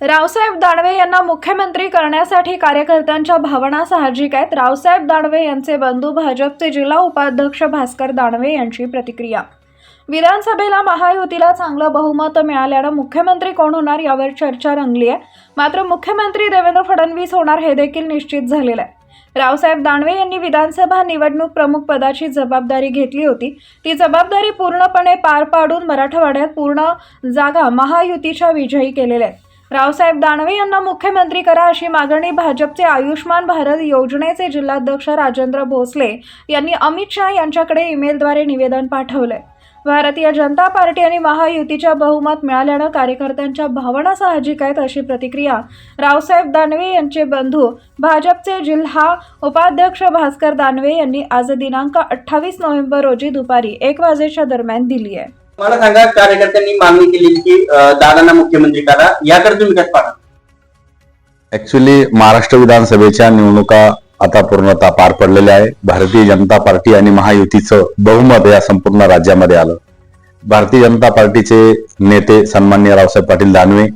रावसाहेब दानवे यांना मुख्यमंत्री करण्यासाठी कार्यकर्त्यांच्या भावना साहजिक आहेत. रावसाहेब दानवे यांचे बंधू भाजपचे जिल्हा उपाध्यक्ष भास्कर दानवे यांची प्रतिक्रिया. विधानसभेला महायुतीला चांगलं बहुमत मिळाल्यानं मुख्यमंत्री कोण होणार यावर चर्चा रंगली आहे मात्र मुख्यमंत्री देवेंद्र फडणवीस होणार हे देखील निश्चित झालेलं आहे. रावसाहेब दानवे यांनी विधानसभा निवडणूक प्रमुख पदाची जबाबदारी घेतली होती. ती जबाबदारी पूर्णपणे पार पाडून मराठवाड्यात पूर्ण जागा महायुतीच्या विजयी केलेल्या आहेत. रावसाहेब दानवे यांना मुख्यमंत्री करा अशी मागणी भाजपचे आयुष्मान भारत योजनेचे जिल्हाध्यक्ष राजेंद्र भोसले यांनी अमित शहा यांच्याकडे ईमेलद्वारे निवेदन पाठवलंय. भारतीय जनता पार्टी आणि महायुतीच्या बहुमत मिळाल्यानं कार्यकर्त्यांच्या भावना साहजिक आहेत अशी प्रतिक्रिया रावसाहेब दानवे यांचे बंधू भाजपचे जिल्हा उपाध्यक्ष भास्कर दानवे यांनी आज दिनांक अठ्ठावीस नोव्हेंबर रोजी दुपारी एक वाजेच्या दरम्यान दिली आहे. मला सांगा कार्यकर्त्यांनी मागणी केली की दादांना मुख्यमंत्री करा. याकडे तुम्ही कसं पाहता ऍक्च्युली महाराष्ट्र विधानसभेच्या निवडणुका आता पूर्णतः पार पडलेल्या आहे भारतीय जनता पार्टी आणि महायुतीचं बहुमत या संपूर्ण राज्यामध्ये आलं. भारतीय जनता पार्टीचे नेते सन्मान्य रावसाहेब पाटील दानवे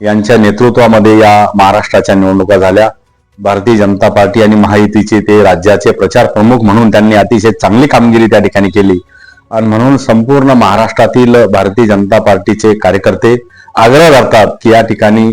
यांच्या नेतृत्वामध्ये या महाराष्ट्राच्या निवडणुका झाल्या. भारतीय जनता पार्टी आणि महायुतीचे ते राज्याचे प्रचार प्रमुख म्हणून त्यांनी अतिशय चांगली कामगिरी त्या ठिकाणी केली. आणि म्हणून संपूर्ण महाराष्ट्रातील भारतीय जनता पार्टीचे कार्यकर्ते आग्रह करतात की या ठिकाणी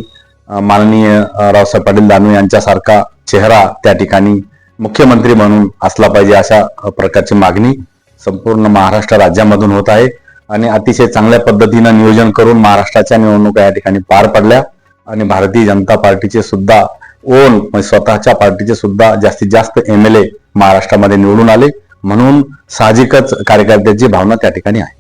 माननीय रावसाहेब पाटील दानवे यांच्यासारखा चेहरा त्या ठिकाणी मुख्यमंत्री म्हणून असला पाहिजे अशा प्रकारची मागणी संपूर्ण महाराष्ट्र राज्यामधून होत आहे. आणि अतिशय चांगल्या पद्धतीनं नियोजन करून महाराष्ट्राच्या निवडणुका या ठिकाणी पार पडल्या. आणि भारतीय जनता पार्टीचे सुद्धा ओन म्हणजे स्वतःच्या पार्टीचे सुद्धा जास्तीत जास्त एम एल ए महाराष्ट्रामध्ये निवडून आले. म्हणून साहजिकच कार्यकर्त्याची भावना त्या ठिकाणी आहे.